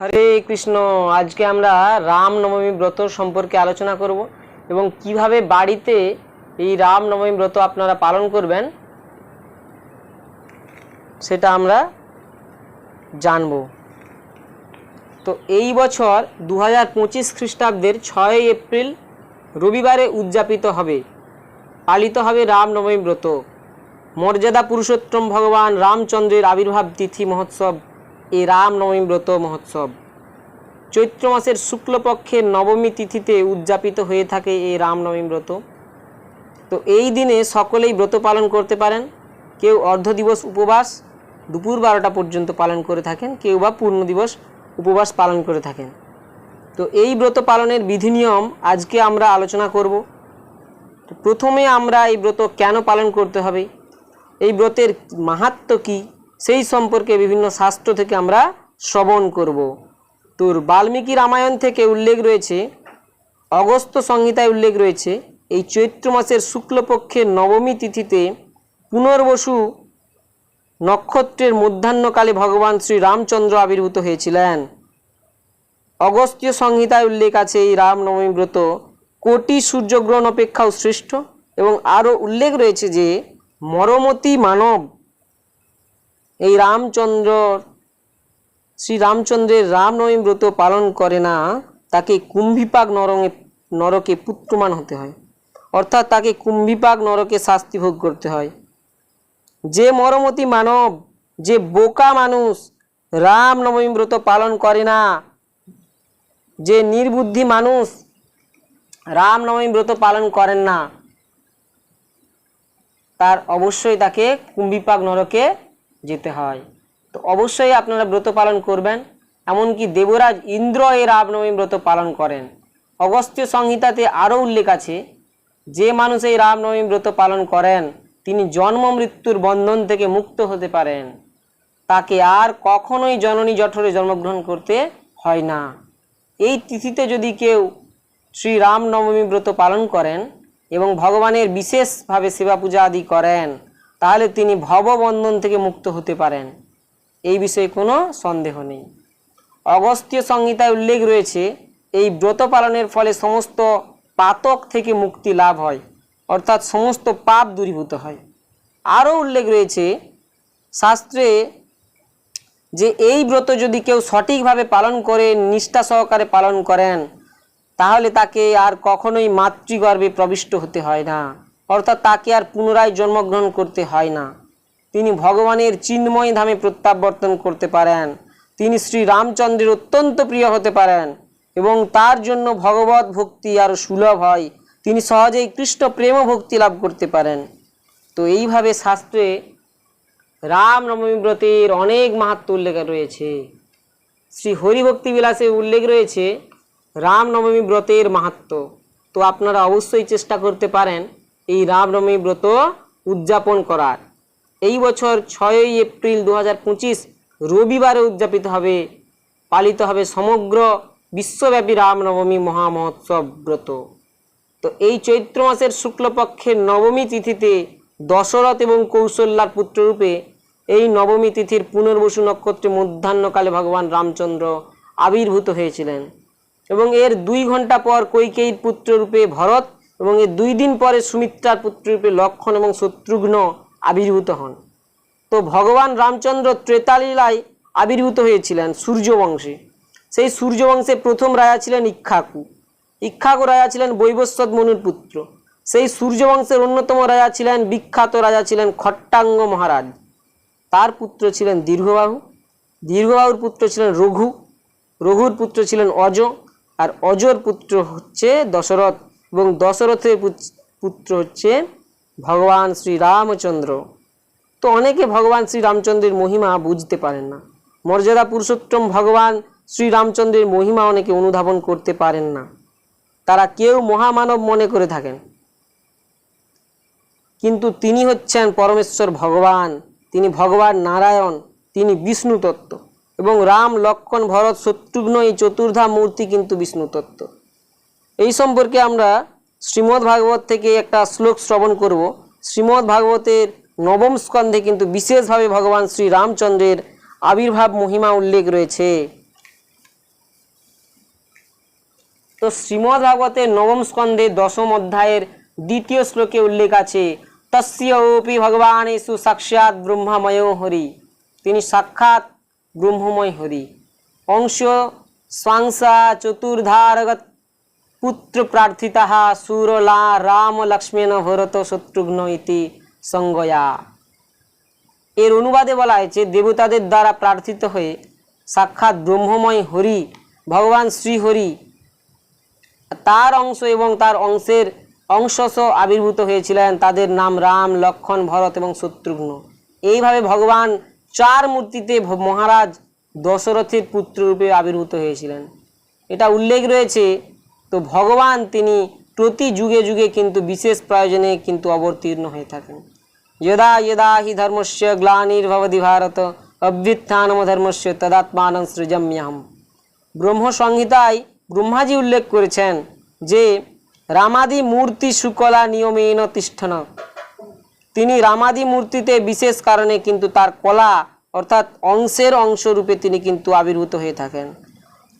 হরে কৃষ্ণ, আজকে আমরা রাম নবমী ব্রত সম্পর্কে আলোচনা করব এবং কীভাবে বাড়িতে এই রাম নবমী ব্রত আপনারা পালন করবেন সেটা আমরা জানব। তো এই বছর দু হাজার পঁচিশ খ্রিস্টাব্দের ছয়ই এপ্রিল রবিবারে উদযাপিত হবে, পালিত হবে রামনবমী ব্রত। মর্যাদা পুরুষোত্তম ভগবান রামচন্দ্রের আবির্ভাব তিথি মহোৎসব এই রামনবমী ব্রত মহোৎসব। চৈত্র মাসের শুক্লপক্ষের নবমী তিথিতে উদযাপিত হয়ে থাকে এই রামনবমী ব্রত। তো এই দিনে সকলেই ব্রত পালন করতে পারেন। কেউ অর্ধ দিবস উপবাস, দুপুর বারোটা পর্যন্ত পালন করে থাকেন, কেউ বা পূর্ণ দিবস উপবাস পালন করে থাকেন। তো এই ব্রত পালনের বিধি নিয়ম আজকে আমরা আলোচনা করব। প্রথমে আমরা এই ব্রত কেন পালন করতে হবে? এই ব্রতের মাহাত্ম্য কী? সেই সম্পর্কে বিভিন্ন শাস্ত্র থেকে আমরা শ্রবণ করব। তোর বাল্মীকি রামায়ণ থেকে উল্লেখ রয়েছে, অগস্ত্য সংহিতায় উল্লেখ রয়েছে, এই চৈত্র মাসের শুক্লপক্ষের নবমী তিথিতে পুনর্বসু নক্ষত্রের মধ্যাহ্নকালে ভগবান শ্রী রামচন্দ্র আবির্ভূত হয়েছিলেন। অগস্ত্যীয় সংহিতায় উল্লেখ আছে, এই রামনবমী ব্রত কোটি সূর্যগ্রহণ অপেক্ষাও শ্রেষ্ঠ এবং আরও উল্লেখ রয়েছে যে, মরমতি মানব এই রামচন্দ্র, শ্রী রামচন্দ্রের রামনবমী ব্রত পালন করে না, তাকে কুম্ভিপাক নরঙে, নরকে পুত্রমান হতে হয়। অর্থাৎ তাকে কুম্ভিপাক নরকে শাস্তি ভোগ করতে হয়। যে মরমতি মানব, যে বোকা মানুষ রামনবমী ব্রত পালন করে না, যে নির্বুদ্ধি মানুষ রামনবমী ব্রত পালন করেন না, তার অবশ্যই তাকে কুম্ভিপাক নরকে যেতে হয়। তো অবশ্যই আপনারা ব্রত পালন করবেন। এমনকি দেবরাজ ইন্দ্র এই রামনবমী ব্রত পালন করেন। অগস্ত্য সংহিতাতে আরও উল্লেখ আছে, যে মানুষ এই রামনবমী ব্রত পালন করেন, তিনি জন্ম মৃত্যুর বন্ধন থেকে মুক্ত হতে পারেন। তাকে আর কখনোই জননী জঠরে জন্মগ্রহণ করতে হয় না। এই তিথিতে যদি কেউ শ্রী রামনবমী ব্রত পালন করেন এবং ভগবানের বিশেষভাবে সেবা পূজা আদি করেন তাহলে তিনি ভববন্ধন থেকে মুক্ত হতে পারেন। এই বিষয়ে কোনো সন্দেহ নেই। অগস্ত্যীয় সংহিতায় উল্লেখ রয়েছে, এই ব্রত পালনের ফলে সমস্ত পাতক থেকে মুক্তি লাভ হয়, অর্থাৎ সমস্ত পাপ দূরীভূত হয়। আরও উল্লেখ রয়েছে, শাস্ত্রে যে এই ব্রত যদি কেউ সঠিকভাবে পালন করে, নিষ্ঠা সহকারে পালন করেন, তাহলে তাকে আর কখনোই মাতৃগর্ভে প্রবিষ্ট হতে হয় না। অর্থাৎ তাকে আর পুনরায় জন্মগ্রহণ করতে হয় না। তিনি ভগবানের চিন্ময় ধামে প্রত্যাবর্তন করতে পারেন। তিনি শ্রী রামচন্দ্রের অত্যন্ত প্রিয় হতে পারেন এবং তার জন্য ভগবত ভক্তি আরও সুলভ হয়। তিনি সহজেই কৃষ্ণ প্রেম ভক্তি লাভ করতে পারেন। তো এইভাবে শাস্ত্রে রাম নবমী ব্রতের অনেক মাহাত্ম উল্লেখ রয়েছে। শ্রী হরিভক্তি বিলাসে উল্লেখ রয়েছে রাম নবমী ব্রতের মাহাত্ম। তো আপনারা অবশ্যই চেষ্টা করতে পারেন। এই রামনবমী ব্রত উদযাপন করার। এই বছর ছয়ই এপ্রিল দু হাজার পঁচিশ রবিবারে উদযাপিত হবে, পালিত হবে সমগ্র বিশ্বব্যাপী রামনবমী মহামহোৎসব ব্রত। তো এই চৈত্র মাসের শুক্লপক্ষের নবমী তিথিতে দশরথ এবং কৌশল্যার পুত্ররূপে এই নবমী তিথির পুনর্বসু নক্ষত্রে মধ্যাহ্নকালে ভগবান রামচন্দ্র আবির্ভূত হয়েছিলেন এবং এর দুই ঘণ্টা পর কৈকেয়ীর পুত্ররূপে ভরত এবং এর দুই দিন পরে সুমিত্রার পুত্ররূপে লক্ষণ এবং শত্রুঘ্ন আবির্ভূত হন। তো ভগবান রামচন্দ্র ত্রেতালীলায় আবির্ভূত হয়েছিলেন সূর্যবংশে। সেই সূর্যবংশে প্রথম রাজা ছিলেন ইক্ষাকু। ইক্ষাকু রাজা ছিলেন বৈবস্বত মনুর পুত্র। সেই সূর্যবংশের অন্যতম রাজা ছিলেন বিখ্যাত রাজা ছিলেন খট্টাঙ্গ মহারাজ। তার পুত্র ছিলেন দীর্ঘবাহু। দীর্ঘবাহুর পুত্র ছিলেন রঘু। রঘুর পুত্র ছিলেন অজ। আর অজর পুত্র হচ্ছে দশরথ। এবং দশরথের পুত- পুত্র হচ্ছে ভগবান শ্রী রামচন্দ্র। তো অনেকে ভগবান শ্রী রামচন্দ্রের মহিমা বুঝতে পারেন না। মর্যাদা পুরুষোত্তম ভগবান শ্রী রামচন্দ্রের মহিমা অনেকে অনুধাবন করতে পারেন না। তারা কেউ মহামানব মনে করে থাকেন। কিন্তু তিনি হচ্ছেন পরমেশ্বর ভগবান, তিনি ভগবান নারায়ণ, তিনি বিষ্ণু তত্ত্ব এবং রাম, লক্ষণ, ভরত, শত্রুঘ্ন এই চতুর্ধা মূর্তি কিন্তু বিষ্ণু তত্ত্ব এই সম্পর্কে আমরা শ্রীমদ্ ভাগবত থেকে একটা শ্লোক শ্রবণ করব। শ্রীমদ্ ভাগবতের নবম স্কন্ধে কিন্তু বিশেষভাবে ভগবান শ্রী রামচন্দ্রের আবির্ভাব মহিমা উল্লেখ রয়েছে। তো শ্রীমদ্ ভাগবতের নবম স্কন্ধে দশম অধ্যায়ের দ্বিতীয় শ্লোকে উল্লেখ আছে তস্যপি ভগবানেশু সাক্ষাৎ ব্রহ্মাময় হরি। তিনি সাক্ষাৎ ব্রহ্মময় হরি। অংশ স্বাংসা চতুর্ধারগত পুত্র প্রার্থিতা সুরলা রাম লক্ষ্মণ ভরত শত্রুঘ্ন ইতি সঙ্গয়া এর অনুবাদে বলা হয়েছে, দেবতাদের দ্বারা প্রার্থিত হয়ে সাক্ষাৎ ব্রহ্মময় হরি, ভগবান শ্রীহরি, তার অংশ এবং তার অংশের অংশস আবির্ভূত হয়েছিলেন। তাদের নাম রাম, লক্ষণ, ভরত এবং শত্রুঘ্ন। এইভাবে ভগবান চার মূর্তিতে মহারাজ দশরথের পুত্ররূপে আবির্ভূত হয়েছিলেন। এটা উল্লেখ রয়েছে তো ভগবান তিনি প্রতি যুগে যুগে কিন্তু বিশেষ প্রয়োজনে কিন্তু অবতীর্ণ হয়ে থাকেন। যদা যদা হি ধর্মস্য গ্লানির্ভবতি ভারত, অভ্যুত্থানম ধর্মস্য তদাত্মান সৃজম্যহম। ব্রহ্মসংহিতায় ব্রহ্মাজি উল্লেখ করেছেন যে, রামাদি মূর্তি শুকলা নিয়মেন তিষ্ঠন। তিনি রামাদি মূর্তিতে বিশেষ কারণে কিন্তু তার কলা অর্থাৎ অংশের অংশরূপে তিনি কিন্তু আবির্ভূত হয়ে থাকেন।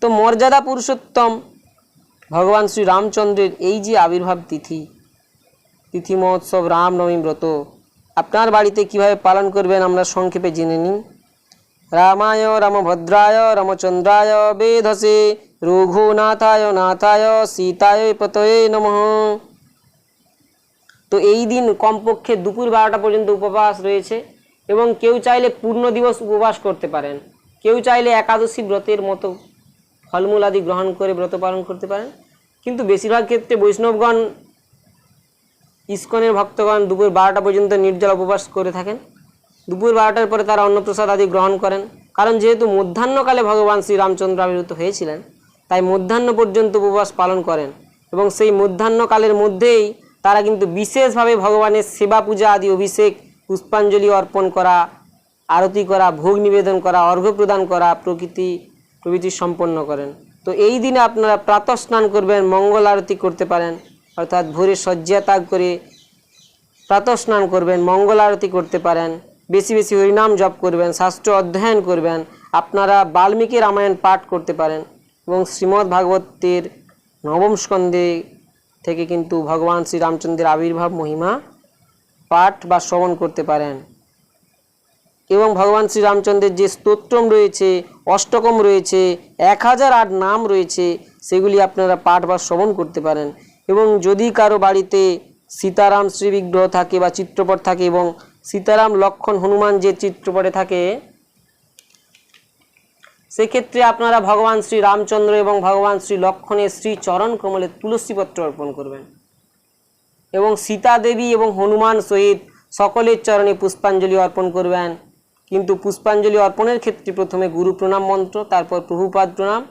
তো মর্যাদা পুরুষোত্তম ভগবান শ্রী রামচন্দ্রের এই যে আবির্ভাব তিথি তিথি মহোৎসব, রামনবমী ব্রত, আপনার বাড়িতে কীভাবে পালন করবেন আমরা সংক্ষেপে জেনে নিন। রামায় রামভদ্রায় রামচন্দ্রায় বেধসে, রঘুনাথায় নাথায়, সীতায় পতয়ে নমঃ। তো এই দিন কমপক্ষে দুপুর বারোটা পর্যন্ত উপবাস রয়েছে এবং কেউ চাইলে পূর্ণ দিবস উপবাস করতে পারেন। কেউ চাইলে একাদশী ব্রতের মতো ফলমূল আদি গ্রহণ করে ব্রত পালন করতে পারেন। কিন্তু বেশিরভাগ ক্ষেত্রে বৈষ্ণবগণ ইস্কনের ভক্তগণ দুপুর বারোটা পর্যন্ত নির্জল উপবাস করে থাকেন। দুপুর বারোটার পরে তারা অন্নপ্রসাদ আদি গ্রহণ করেন। কারণ যেহেতু মধ্যাহ্নকালে ভগবান শ্রীরামচন্দ্র আবির্ভূত হয়েছিলেন, তাই মধ্যাহ্ন পর্যন্ত উপবাস পালন করেন এবং সেই মধ্যাহ্নকালের মধ্যেই তারা কিন্তু বিশেষভাবে ভগবানের সেবা পূজা আদি অভিষেক, পুষ্পাঞ্জলি অর্পণ করা, আরতি করা, ভোগ নিবেদন করা, অর্ঘ্য প্রদান করা প্রকৃতি প্রভৃতি সম্পন্ন করেন। তো এই দিনে আপনারা প্রাতঃ স্নান করবেন, মঙ্গল আরতি করতে পারেন, অর্থাৎ ভোরে শয্যা ত্যাগ করে প্রাতঃ স্নান করবেন, মঙ্গল আরতি করতে পারেন, বেশি বেশি হরিনাম জপ করবেন, শাস্ত্র অধ্যয়ন করবেন, আপনারা বাল্মীকি রামায়ণ পাঠ করতে পারেন এবং শ্রীমদ্ ভাগবতের নবম স্কন্ধে থেকে কিন্তু ভগবান শ্রীরামচন্দ্রের আবির্ভাব মহিমা পাঠ বা শ্রবণ করতে পারেন। এবং ভগবান শ্রীরামচন্দ্রের যে স্তোত্রম রয়েছে, অষ্টকম রয়েছে এক হাজার আট নাম রয়েছে, সেগুলি আপনারা পাঠ বা শ্রবণ করতে পারেন। এবং যদি কারও বাড়িতে সীতারাম শ্রীবিগ্রহ থাকে বা চিত্রপট থাকে এবং সীতারাম লক্ষণ হনুমান যে চিত্রপটে থাকে, সেক্ষেত্রে আপনারা ভগবান শ্রী রামচন্দ্র এবং ভগবান শ্রী লক্ষণের শ্রী চরণ কমলে তুলসীপত্র অর্পণ করবেন। এবং সীতা দেবী এবং হনুমান সহিত সকলের চরণে পুষ্পাঞ্জলি অর্পণ করবেন। কিন্তু পুষ্পাঞ্জলি অর্পণের ক্ষেত্রে প্রথমে গুরু প্রণাম মন্ত্র, তারপর প্রভুপাদ প্রণাম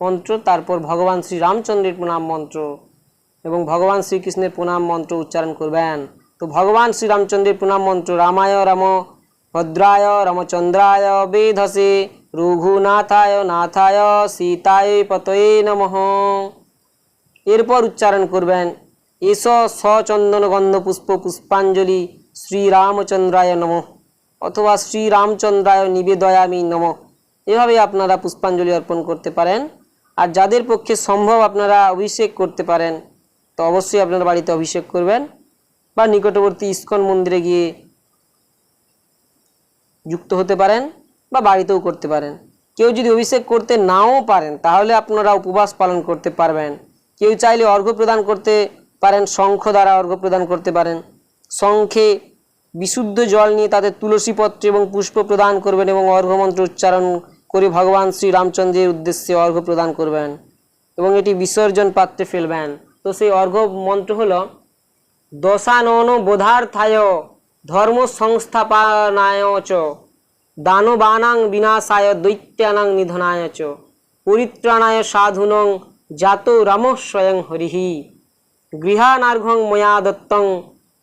মন্ত্র, তারপর ভগবান শ্রী রামচন্দ্রের প্রণাম মন্ত্র এবং ভগবান শ্রীকৃষ্ণের প্রণাম মন্ত্র উচ্চারণ করবেন। তো ভগবান শ্রী রামচন্দ্রের প্রণাম মন্ত্র, রামায় রাম, ভদ্রায় রামচন্দ্রায় বেধসে, রঘুনাথায় নাথায় সীতায় পতয়ে নমঃ। এরপর উচ্চারণ করবেন, এস সচন্দন গন্ধ পুষ্প পুষ্পাঞ্জলি শ্রীরামচন্দ্রায় নম। অথবা শ্রীরামচন্দ্রায় নিবেদয়ামি নম। এভাবে আপনারা পুষ্পাঞ্জলি অর্পণ করতে পারেন। আর যাদের পক্ষে সম্ভব আপনারা অভিষেক করতে পারেন, তো অবশ্যই আপনারা বাড়িতে অভিষেক করবেন বা নিকটবর্তী ইস্কন মন্দিরে গিয়ে যুক্ত হতে পারেন বা বাড়িতেও করতে পারেন। কেউ যদি অভিষেক করতে নাও পারেন, তাহলে আপনারা উপবাস পালন করতে পারবেন। কেউ চাইলে অর্ঘ্য প্রদান করতে পারেন, শঙ্খ দ্বারা অর্ঘ্য প্রদান করতে পারেন। শঙ্খে বিশুদ্ধ জল নিয়ে তাদের তুলসী পত্র এবং পুষ্প প্রদান করবেন এবং অর্ঘ্য মন্ত্র উচ্চারণ করে ভগবান শ্রী রামচন্দ্রের উদ্দেশ্যে অর্ঘ্য প্রদান করবেন এবং এটি বিসর্জন পাত্রে ফেলবেন। তো সেই অর্ঘ্য মন্ত্র হল, দশানন বোধার্থায় ধর্ম সংস্থাপনায় চ দানবানাং বিনাশায় দৈত্যানাং নিধনায় চ পরিত্রাণায় সাধুনং জাত রাম স্বয়ং হরিহি গৃহানার্ঘং ময়া দত্তং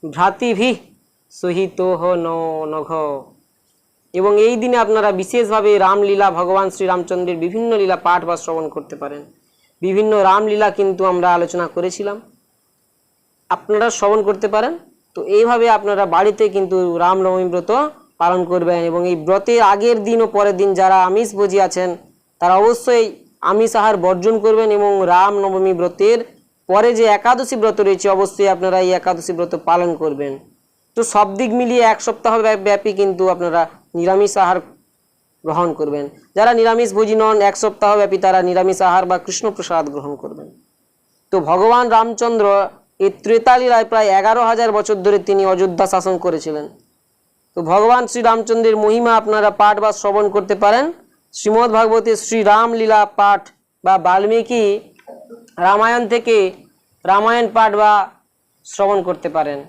ভ্রাতৃভি সহিত ন নঘ। এবং এই দিনে আপনারা বিশেষভাবে রামলীলা, ভগবান শ্রীরামচন্দ্রের বিভিন্ন লীলা পাঠ বা শ্রবণ করতে পারেন। বিভিন্ন রামলীলা কিন্তু আমরা আলোচনা করেছিলাম। আপনারা শ্রবণ করতে পারেন। তো এইভাবে আপনারা বাড়িতে কিন্তু রামনবমী ব্রত পালন করবেন এবং এই ব্রতের আগের দিন ও পরের দিন যারা আমিষ ভোজি আছেন, তারা অবশ্যই আমিষ আহার বর্জন করবেন এবং রামনবমী ব্রতের পরে যে একাদশী ব্রত রয়েছে, অবশ্যই আপনারা এই একাদশী ব্রত পালন করবেন। তো সব দিক মিলিয়ে এক সপ্তাহ ব্যাপী কিন্তু আপনারা নিরামিষ আহার গ্রহণ করবেন। যারা নিরামিষ ভোজী নন, এক সপ্তাহ ব্যাপী তারা নিরামিষ আহার বা কৃষ্ণ প্রসাদ গ্রহণ করবেন। তো ভগবান রামচন্দ্র এই ত্রেতালীলায় প্রায় এগারো হাজার বছর ধরে তিনি অযোধ্যা শাসন করেছিলেন। তো ভগবান শ্রী রামচন্দ্রের মহিমা আপনারা পাঠ বা শ্রবণ করতে পারেন। শ্রীমদ্ ভাগবতের শ্রী রামলীলা পাঠ বা বাল্মীকি রামায়ণ থেকে রামায়ণ পাঠ বা শ্রবণ করতে পারেন।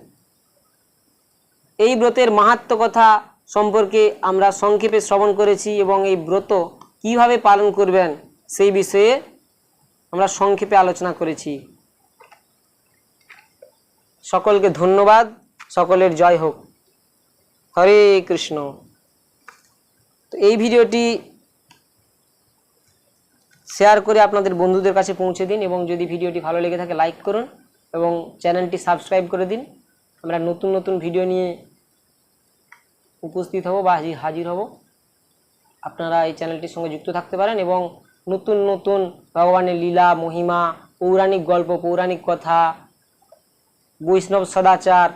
এই ব্রতের মাহাত্ম কথা সম্পর্কে আমরা সংক্ষেপে শ্রবণ করেছি এবং এই ব্রত কীভাবে পালন করবেন সেই বিষয়ে আমরা সংক্ষেপে আলোচনা করেছি। সকলকে ধন্যবাদ, সকলের জয় হোক। হরে কৃষ্ণ। তো এই ভিডিওটি শেয়ার করে আপনাদের বন্ধুদের কাছে পৌঁছে দিন এবং যদি ভিডিওটি ভালো লেগে থাকে, লাইক করুন এবং চ্যানেলটি সাবস্ক্রাইব করে দিন। আমরা নতুন নতুন ভিডিও নিয়ে উপস্থিত হব বা হাজির হব। আপনারা এই চ্যানেলটির সঙ্গে যুক্ত থাকতে পারেন এবং নতুন নতুন ভগবানের লীলা, মহিমা, পৌরাণিক গল্প, পৌরাণিক কথা, বৈষ্ণব সদাচার,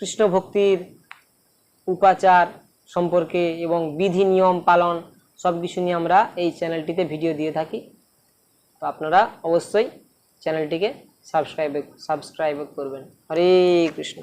কৃষ্ণ ভক্তির উপাচার সম্পর্কে এবং বিধি, নিয়ম, পালন সব কিছু নিয়ে আমরা এই চ্যানেলটিতে ভিডিও দিয়ে থাকি। তো আপনারা অবশ্যই চ্যানেলটিকে সাবস্ক্রাইব সাবস্ক্রাইব করবেন। হরে কৃষ্ণ।